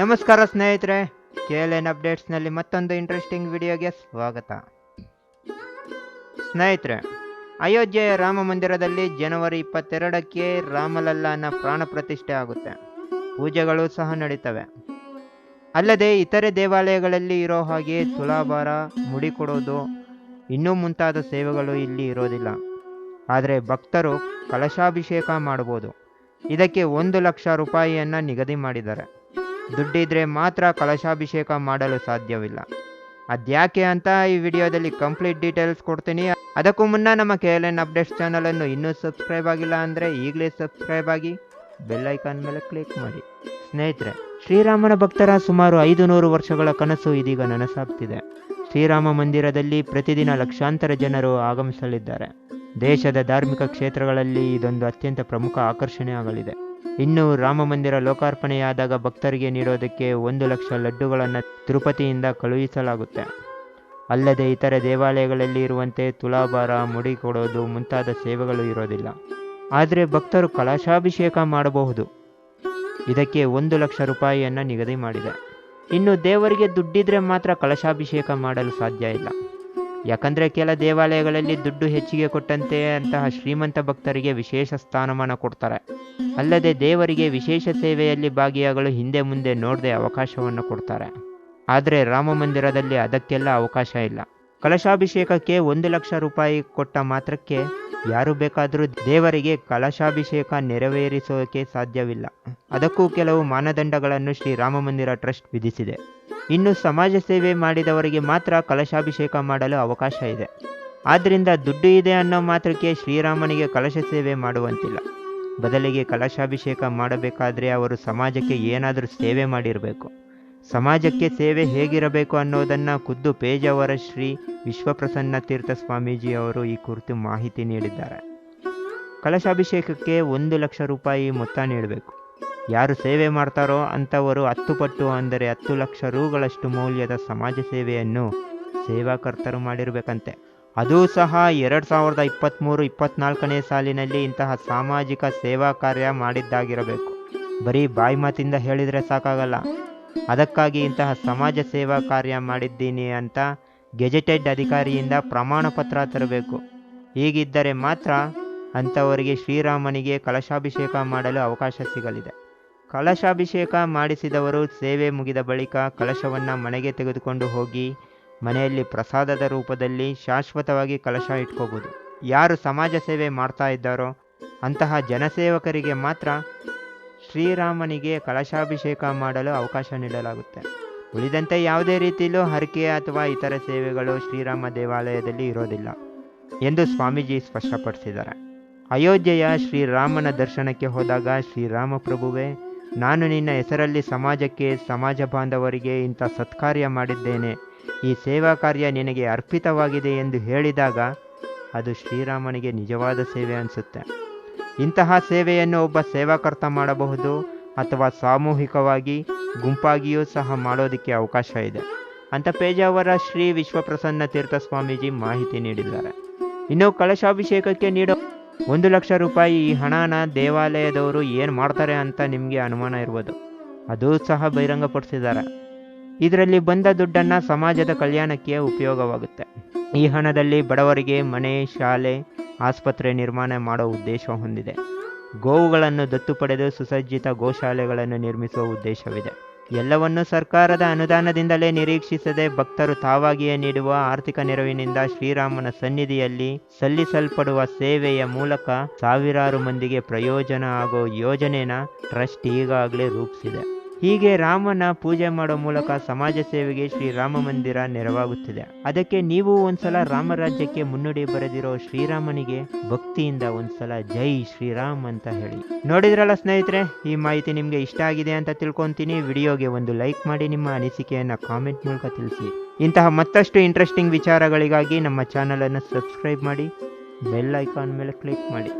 ನಮಸ್ಕಾರ ಸ್ನೇಹಿತರೆ K L N ಅಪ್ಡೇಟ್ಸ್ನಲ್ಲಿ ಮತ್ತೊಂದು ಇಂಟ್ರೆಸ್ಟಿಂಗ್ ವಿಡಿಯೋಗೆ ಸ್ವಾಗತ. ಸ್ನೇಹಿತರೆ, ಅಯೋಧ್ಯೆಯ ರಾಮ ಮಂದಿರದಲ್ಲಿ ಜನವರಿ ಇಪ್ಪತ್ತೆರಡಕ್ಕೆ ರಾಮಲಲ್ಲಾನ ಪ್ರಾಣ ಪ್ರತಿಷ್ಠೆ ಆಗುತ್ತೆ. ಪೂಜೆಗಳು ಸಹ ನಡೀತವೆ. ಅಲ್ಲದೆ ಇತರೆ ದೇವಾಲಯಗಳಲ್ಲಿ ಇರೋ ಹಾಗೆ ತುಲಾಭಾರ ಮುಡಿ ಕೊಡೋದು, ಇನ್ನೂ ಮುಂತಾದ ಸೇವೆಗಳು ಇಲ್ಲಿ ಇರೋದಿಲ್ಲ. ಆದರೆ ಭಕ್ತರು ಕಲಶಾಭಿಷೇಕ ಮಾಡಬಹುದು ಇದಕ್ಕೆ ಒಂದು ಲಕ್ಷ ರೂಪಾಯಿಯನ್ನು ನಿಗದಿ ಮಾಡಿದ್ದಾರೆ. ದುಡ್ಡಿದ್ರೆ ಮಾತ್ರ ಕಲಶಾಭಿಷೇಕ ಮಾಡಲು ಸಾಧ್ಯವಿಲ್ಲ. ಅದ್ಯಾಕೆ ಅಂತ ಈ ವಿಡಿಯೋದಲ್ಲಿ ಕಂಪ್ಲೀಟ್ ಡೀಟೇಲ್ಸ್ ಕೊಡ್ತೀನಿ. ಅದಕ್ಕೂ ಮುನ್ನ ನಮ್ಮ ಕೆ ಎಲ್ ಎನ್ ಅಪ್ಡೇಟ್ಸ್ ಚಾನಲನ್ನು ಇನ್ನೂ ಸಬ್ಸ್ಕ್ರೈಬ್ ಆಗಿಲ್ಲ ಅಂದರೆ ಈಗಲೇ ಸಬ್ಸ್ಕ್ರೈಬ್ ಆಗಿ ಬೆಲ್ ಐಕಾನ್ ಮೇಲೆ ಕ್ಲಿಕ್ ಮಾಡಿ. ಸ್ನೇಹಿತರೆ, ಶ್ರೀರಾಮನ ಭಕ್ತರ ಸುಮಾರು ಐದು ನೂರು ವರ್ಷಗಳ ಕನಸು ಇದೀಗ ನನಸಾಗ್ತಿದೆ. ಶ್ರೀರಾಮ ಮಂದಿರದಲ್ಲಿ ಪ್ರತಿದಿನ ಲಕ್ಷಾಂತರ ಜನರು ಆಗಮಿಸಲಿದ್ದಾರೆ. ದೇಶದ ಧಾರ್ಮಿಕ ಕ್ಷೇತ್ರಗಳಲ್ಲಿ ಇದೊಂದು ಅತ್ಯಂತ ಪ್ರಮುಖ ಆಕರ್ಷಣೆ ಆಗಲಿದೆ ಇನ್ನು ರಾಮ ಮಂದಿರ ಲೋಕಾರ್ಪಣೆಯಾದಾಗ ಭಕ್ತರಿಗೆ ನೀಡೋದಕ್ಕೆ ಒಂದು ಲಕ್ಷ ಲಡ್ಡುಗಳನ್ನು ತಿರುಪತಿಯಿಂದ ಕಳುಹಿಸಲಾಗುತ್ತೆ. ಅಲ್ಲದೆ ಇತರೆ ದೇವಾಲಯಗಳಲ್ಲಿ ಇರುವಂತೆ ತುಲಾಭಾರ, ಮುಡಿ ಕೊಡೋದು ಮುಂತಾದ ಸೇವೆಗಳು ಇರೋದಿಲ್ಲ. ಆದರೆ ಭಕ್ತರು ಕಲಶಾಭಿಷೇಕ ಮಾಡಬಹುದು. ಇದಕ್ಕೆ ಒಂದು ಲಕ್ಷ ರೂಪಾಯಿಯನ್ನು ನಿಗದಿ ಮಾಡಿದೆ. ಇನ್ನು ದೇವರಿಗೆ ದುಡ್ಡಿದ್ರೆ ಮಾತ್ರ ಕಲಶಾಭಿಷೇಕ ಮಾಡಲು ಸಾಧ್ಯ ಇಲ್ಲ. ಯಾಕಂದರೆ ಕೆಲ ದೇವಾಲಯಗಳಲ್ಲಿ ದುಡ್ಡು ಹೆಚ್ಚಿಗೆ ಕೊಟ್ಟಂತೆ ಅಂತಹ ಶ್ರೀಮಂತ ಭಕ್ತರಿಗೆ ವಿಶೇಷ ಸ್ಥಾನಮಾನ ಕೊಡ್ತಾರೆ. ಅಲ್ಲದೆ ದೇವರಿಗೆ ವಿಶೇಷ ಸೇವೆಯಲ್ಲಿ ಭಾಗಿಯಾಗಲು ಹಿಂದೆ ಮುಂದೆ ನೋಡದೆ ಅವಕಾಶವನ್ನು ಕೊಡ್ತಾರೆ. ಆದರೆ ರಾಮ ಮಂದಿರದಲ್ಲಿ ಅದಕ್ಕೆಲ್ಲ ಅವಕಾಶ ಇಲ್ಲ. ಕಲಶಾಭಿಷೇಕಕ್ಕೆ ಒಂದು ಲಕ್ಷ ರೂಪಾಯಿ ಕೊಟ್ಟ ಮಾತ್ರಕ್ಕೆ ಯಾರು ಬೇಕಾದರೂ ದೇವರಿಗೆ ಕಲಶಾಭಿಷೇಕ ನೆರವೇರಿಸೋಕೆ ಸಾಧ್ಯವಿಲ್ಲ. ಅದಕ್ಕೂ ಕೆಲವು ಮಾನದಂಡಗಳನ್ನು ಶ್ರೀ ರಾಮ ಮಂದಿರ ಟ್ರಸ್ಟ್ ವಿಧಿಸಿದೆ. ಇನ್ನು ಸಮಾಜ ಸೇವೆ ಮಾಡಿದವರಿಗೆ ಮಾತ್ರ ಕಲಶಾಭಿಷೇಕ ಮಾಡಲು ಅವಕಾಶ ಇದೆ. ಆದ್ದರಿಂದ ದುಡ್ಡು ಇದೆ ಅನ್ನೋ ಮಾತ್ರಕ್ಕೆ ಶ್ರೀರಾಮನಿಗೆ ಕಲಶ ಸೇವೆ ಮಾಡುವಂತಿಲ್ಲ. ಬದಲಿಗೆ ಕಲಶಾಭಿಷೇಕ ಮಾಡಬೇಕಾದರೆ ಅವರು ಸಮಾಜಕ್ಕೆ ಏನಾದರೂ ಸೇವೆ ಮಾಡಿರಬೇಕು. ಸಮಾಜಕ್ಕೆ ಸೇವೆ ಹೇಗಿರಬೇಕು ಅನ್ನೋದನ್ನು ಖುದ್ದು ಪೇಜಾವರ ಶ್ರೀ ವಿಶ್ವಪ್ರಸನ್ನ ತೀರ್ಥ ಸ್ವಾಮೀಜಿ ಅವರು ಈ ಕುರಿತು ಮಾಹಿತಿ ನೀಡಿದ್ದಾರೆ. ಕಲಶಾಭಿಷೇಕಕ್ಕೆ ಒಂದು ಲಕ್ಷ ರೂಪಾಯಿ ಮೊತ್ತ ನೀಡಬೇಕು. ಯಾರು ಸೇವೆ ಮಾಡ್ತಾರೋ ಅಂಥವರು ಹತ್ತು ಪಟ್ಟು ಅಂದರೆ ಹತ್ತು ಲಕ್ಷ ರೂಗಳಷ್ಟು ಮೌಲ್ಯದ ಸಮಾಜ ಸೇವೆಯನ್ನು ಸೇವಾಕರ್ತರು ಮಾಡಿರಬೇಕಂತೆ. ಅದೂ ಸಹ ಎರಡು ಸಾವಿರದ ಇಪ್ಪತ್ತ್ಮೂರು ಇಪ್ಪತ್ನಾಲ್ಕನೇ ಸಾಲಿನಲ್ಲಿ ಇಂತಹ ಸಾಮಾಜಿಕ ಸೇವಾ ಕಾರ್ಯ ಮಾಡಿದ್ದಾಗಿರಬೇಕು. ಬರೀ ಬಾಯಿ ಮಾತಿಂದ ಹೇಳಿದರೆ ಸಾಕಾಗಲ್ಲ. ಅದಕ್ಕಾಗಿ ಇಂತಹ ಸಮಾಜ ಸೇವಾ ಕಾರ್ಯ ಮಾಡಿದ್ದೀನಿ ಅಂತ ಗೆಜೆಟೆಡ್ ಅಧಿಕಾರಿಯಿಂದ ಪ್ರಮಾಣ ಪತ್ರ ತರಬೇಕು. ಹೀಗಿದ್ದರೆ ಮಾತ್ರ ಅಂಥವರಿಗೆ ಶ್ರೀರಾಮನಿಗೆ ಕಲಶಾಭಿಷೇಕ ಮಾಡಲು ಅವಕಾಶ ಸಿಗಲಿದೆ. ಕಲಶಾಭಿಷೇಕ ಮಾಡಿಸಿದವರು ಸೇವೆ ಮುಗಿದ ಬಳಿಕ ಕಲಶವನ್ನು ಮನೆಗೆ ತೆಗೆದುಕೊಂಡು ಹೋಗಿ ಮನೆಯಲ್ಲಿ ಪ್ರಸಾದದ ರೂಪದಲ್ಲಿ ಶಾಶ್ವತವಾಗಿ ಕಲಶ ಇಟ್ಕೋಬೋದು. ಯಾರು ಸಮಾಜ ಸೇವೆ ಮಾಡ್ತಾ ಇದ್ದಾರೋ ಅಂತಹ ಜನಸೇವಕರಿಗೆ ಮಾತ್ರ ಶ್ರೀರಾಮನಿಗೆ ಕಲಶಾಭಿಷೇಕ ಮಾಡಲು ಅವಕಾಶ ನೀಡಲಾಗುತ್ತೆ. ಉಳಿದಂತೆ ಯಾವುದೇ ರೀತಿಯಲ್ಲೂ ಹರಕೆ ಅಥವಾ ಇತರ ಸೇವೆಗಳು ಶ್ರೀರಾಮ ದೇವಾಲಯದಲ್ಲಿ ಇರೋದಿಲ್ಲ ಎಂದು ಸ್ವಾಮೀಜಿ ಸ್ಪಷ್ಟಪಡಿಸಿದ್ದಾರೆ. ಅಯೋಧ್ಯೆಯ ಶ್ರೀರಾಮನ ದರ್ಶನಕ್ಕೆ ಹೋದಾಗ ಶ್ರೀರಾಮ ಪ್ರಭುವೇ ನಾನು ನಿನ್ನ ಹೆಸರಲ್ಲಿ ಸಮಾಜಕ್ಕೆ, ಸಮಾಜ ಬಾಂಧವರಿಗೆ ಇಂಥ ಸತ್ಕಾರ್ಯ ಮಾಡಿದ್ದೇನೆ. ಈ ಸೇವಾ ಕಾರ್ಯ ನಿನಗೆ ಅರ್ಪಿತವಾಗಿದೆ ಎಂದು ಹೇಳಿದಾಗ ಅದು ಶ್ರೀರಾಮನಿಗೆ ನಿಜವಾದ ಸೇವೆ ಅನಿಸುತ್ತೆ. ಇಂತಹ ಸೇವೆಯನ್ನು ಒಬ್ಬ ಸೇವಾಕರ್ತ ಮಾಡಬಹುದು ಅಥವಾ ಸಾಮೂಹಿಕವಾಗಿ ಗುಂಪಾಗಿಯೂ ಸಹ ಮಾಡೋದಕ್ಕೆ ಅವಕಾಶ ಇದೆ. ಅಂತ ಪೇಜಾವರ ಶ್ರೀ ವಿಶ್ವಪ್ರಸನ್ನ ತೀರ್ಥ ಸ್ವಾಮೀಜಿ ಮಾಹಿತಿ ನೀಡಿದ್ದಾರೆ. ಇನ್ನು ಕಲಶಾಭಿಷೇಕಕ್ಕೆ ನೀಡೋ ಒಂದು ಲಕ್ಷ ರೂಪಾಯಿ ಈ ಹಣನ ದೇವಾಲಯದವರು ಏನು ಮಾಡ್ತಾರೆ ಅಂತ ನಿಮಗೆ ಅನುಮಾನ ಇರ್ಬೋದು. ಅದೂ ಸಹ ಬಹಿರಂಗಪಡಿಸಿದ್ದಾರೆ. ಇದರಲ್ಲಿ ಬಂದ ದುಡ್ಡನ್ನು ಸಮಾಜದ ಕಲ್ಯಾಣಕ್ಕೆ ಉಪಯೋಗವಾಗುತ್ತೆ. ಈ ಹಣದಲ್ಲಿ ಬಡವರಿಗೆ ಮನೆ, ಶಾಲೆ ಆಸ್ಪತ್ರೆ ನಿರ್ಮಾಣ ಮಾಡುವ ಉದ್ದೇಶ ಹೊಂದಿದೆ. ಗೋವುಗಳನ್ನು ದತ್ತು ಪಡೆದು ಸುಸಜ್ಜಿತ ಗೋಶಾಲೆಗಳನ್ನು ನಿರ್ಮಿಸುವ ಉದ್ದೇಶವಿದೆ. ಎಲ್ಲವನ್ನೂ ಸರ್ಕಾರದ ಅನುದಾನದಿಂದಲೇ ನಿರೀಕ್ಷಿಸದೆ ಭಕ್ತರು ತಾವಾಗಿಯೇ ನೀಡುವ ಆರ್ಥಿಕ ನೆರವಿನಿಂದ ಶ್ರೀರಾಮನ ಸನ್ನಿಧಿಯಲ್ಲಿ ಸಲ್ಲಿಸಲ್ಪಡುವ ಸೇವೆಯ ಮೂಲಕ ಸಾವಿರಾರು ಮಂದಿಗೆ ಪ್ರಯೋಜನ ಆಗೋ ಯೋಜನೆನ ಟ್ರಸ್ಟ್ ಈಗಾಗಲೇ ರೂಪಿಸಿದೆ. ಹೀಗೆ ರಾಮನ ಪೂಜೆ ಮಾಡೋ ಮೂಲಕ ಸಮಾಜ ಸೇವೆಗೆ ಶ್ರೀರಾಮ ಮಂದಿರ ನೆರವಾಗುತ್ತಿದೆ. ಅದಕ್ಕೆ ನೀವು ಒಂದ್ಸಲ ರಾಮರಾಜ್ಯಕ್ಕೆ ಮುನ್ನುಡಿ ಬರೆದಿರೋ ಶ್ರೀರಾಮನಿಗೆ ಭಕ್ತಿಯಿಂದ ಒಂದ್ಸಲ ಜೈ ಶ್ರೀರಾಮ್ ಅಂತ ಹೇಳಿ. ನೋಡಿದ್ರಲ್ಲ ಸ್ನೇಹಿತರೆ, ಈ ಮಾಹಿತಿ ನಿಮಗೆ ಇಷ್ಟ ಆಗಿದೆ ಅಂತ ತಿಳ್ಕೊಂತೀನಿ. ವಿಡಿಯೋಗೆ ಒಂದು ಲೈಕ್ ಮಾಡಿ, ನಿಮ್ಮ ಅನಿಸಿಕೆಯನ್ನು ಕಾಮೆಂಟ್ ಮೂಲಕ ತಿಳಿಸಿ. ಇಂತಹ ಮತ್ತಷ್ಟು ಇಂಟ್ರೆಸ್ಟಿಂಗ್ ವಿಚಾರಗಳಿಗಾಗಿ ನಮ್ಮ ಚಾನಲನ್ನು ಸಬ್ಸ್ಕ್ರೈಬ್ ಮಾಡಿ ಬೆಲ್ ಐಕಾನ್ ಮೇಲೆ ಕ್ಲಿಕ್ ಮಾಡಿ.